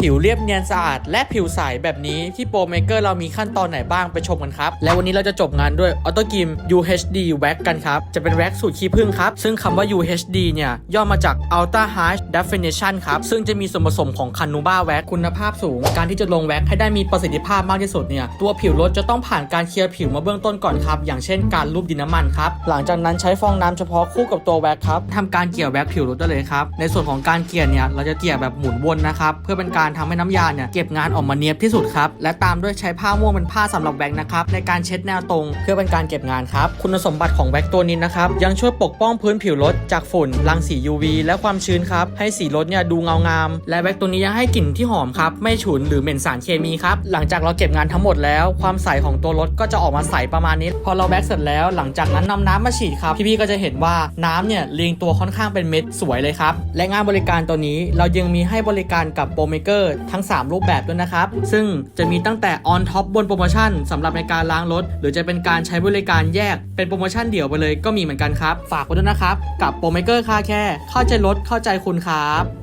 ผิวเรียบเนียนสะอาด และผิวใสแบบนี้ที่โปรเมเกอร์เรามีขั้นตอนไหนบ้างไปชมกันครับ และวันนี้เราจะจบงานด้วยออโตกิม UHD Wax กันครับ จะเป็นแว็กสูตรขี้ผึ้งครับ ซึ่งคำว่า UHD เนี่ยย่อมาจาก Ultra High Definition ครับ ซึ่งจะมีส่วนผสมของคานูบาแว็กคุณภาพสูง การที่จะลงแว็กให้ได้มีประสิทธิภาพมากที่สุดเนี่ยตัวผิวรถจะต้องผ่านการเคลียร์ผิวมาเบื้องต้นก่อนครับอย่างเช่นการลูบดินน้ำมันครับหลังจากนั้นใช้ฟองน้ำเฉพาะคู่กับตัวแว็กครับทำการเกี่ยวแว็กผิวรถได้เลยครับในส่วนของการเกี่ยเนี่ยเราจะเกี่ยแบบหมุนวนนะครับเพื่อเป็นการทำให้น้ำยาเนี่ยเก็บงานออกมาเนียบที่สุดครับ และตามด้วยใช้ผ้าม่วงเป็นผ้าสำหรับแว็กนะครับในการเช็ดแนวตรงเพื่อเป็นการเก็บงานครับ คุณสมบัติของแว็กตัวนี้นะครับยังช่วยปกป้องพื้นผิวรถจากฝุ่นรังสี UV และความชื้นครับให้สีรถเนี่ยดูเงางาม และแว็กตัวนี้ยังให้กลิ่นที่หอมครับไม่ฉุนหรือเหม็นสารเคมีครับหลังจากเราเก็บงานทั้งหมดแล้ว ความใสของตัวรถก็จะออกมาใสประมาณนี้ พอเราแว็กเสร็จแล้ว หลังจากนั้นนำน้ำมาฉีดครับพี่ๆก็จะเห็นว่าน้ำเนี่ยเรียงตัวค่อนข้างเป็นเม็ดสวยเลยครับและงานบริการตัวนี้เรายังมีให้บริการกับโปรเมเกอร์ทั้ง 3 รูปแบบด้วยนะครับ ซึ่งจะมีตั้งแต่ออนท็อปบนโปรโมชั่นสำหรับในการล้างรถ หรือจะเป็นการใช้บริการแยกเป็นโปรโมชั่นเดี่ยวไปเลยก็มีเหมือนกันครับ ฝากไว้ด้วยนะครับ กับโปรเมเกอร์คาแค่เข้าใจรถเข้าใจคุณครับ